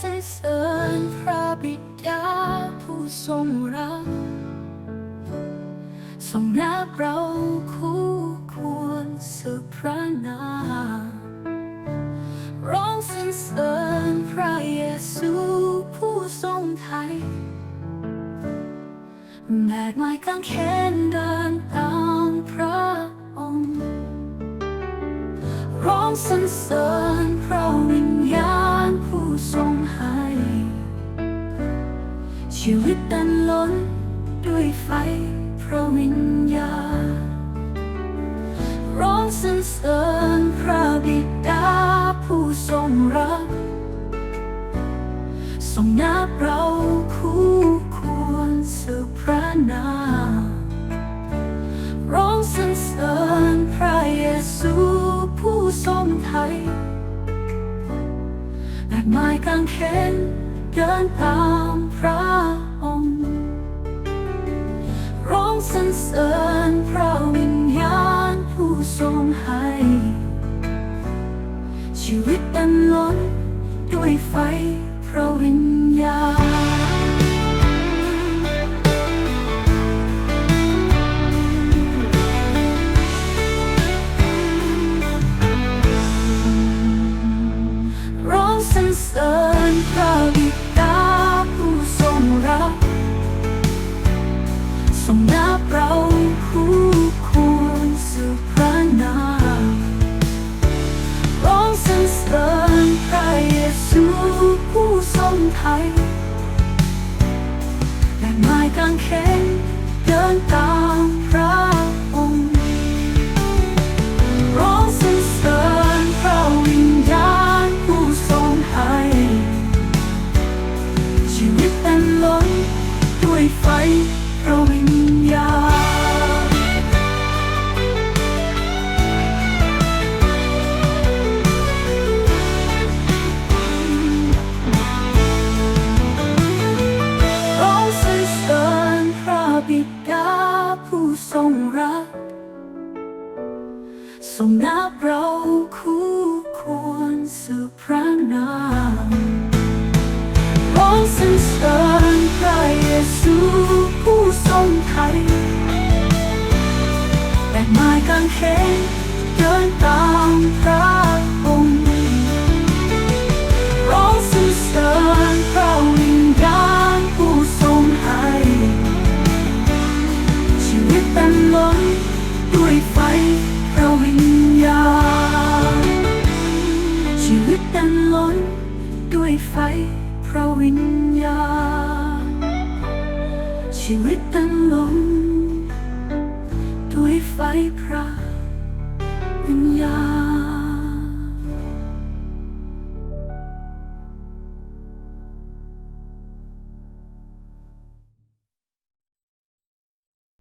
สรรเสริญพระบิดาผู้ทรงรักทรงนับเราคู่ควรสืบพระนามร้องสรรเสริญพระเยซูผู้ทรงไทยแบกไม้กางเขนเดินตามพระองค์ ร้องสรรเสริญพระวิญญ นล้นด้วยไฟพระวิญญาร้องสรรเสริญพระบิดาผู้ทรงรักทรงนับเราคู่ควรสืบพระนามร้องสรรเสริญพระเยซูผู้ทรงไทยแบกไม้กางเขนเดินตามพระ ร้องสรเสริญพระวิญญาณผู้ทรงให้ ชีวิตดันล้นด้วยไฟพระวิญญาณร้องสรรเสริญพระบิดาผู้ทรง ผู้ทรงไทย และไม้กางเขนเดินตามพระองค์ ร้องสรรเสริญพระวิญญาณผู้ทรงให้ชีวิตเต็มล้นด้วยไฟพระวิญ ทรงรัก ทรงนับเราคู่ควรสืบพระนามร้องสรรเสริญพระเยซูผู้ทรงไทยแต่ไม้กางเขนเดินตามพระ ชีวิตตั้งลงด้วยไฟพระวิญญาณ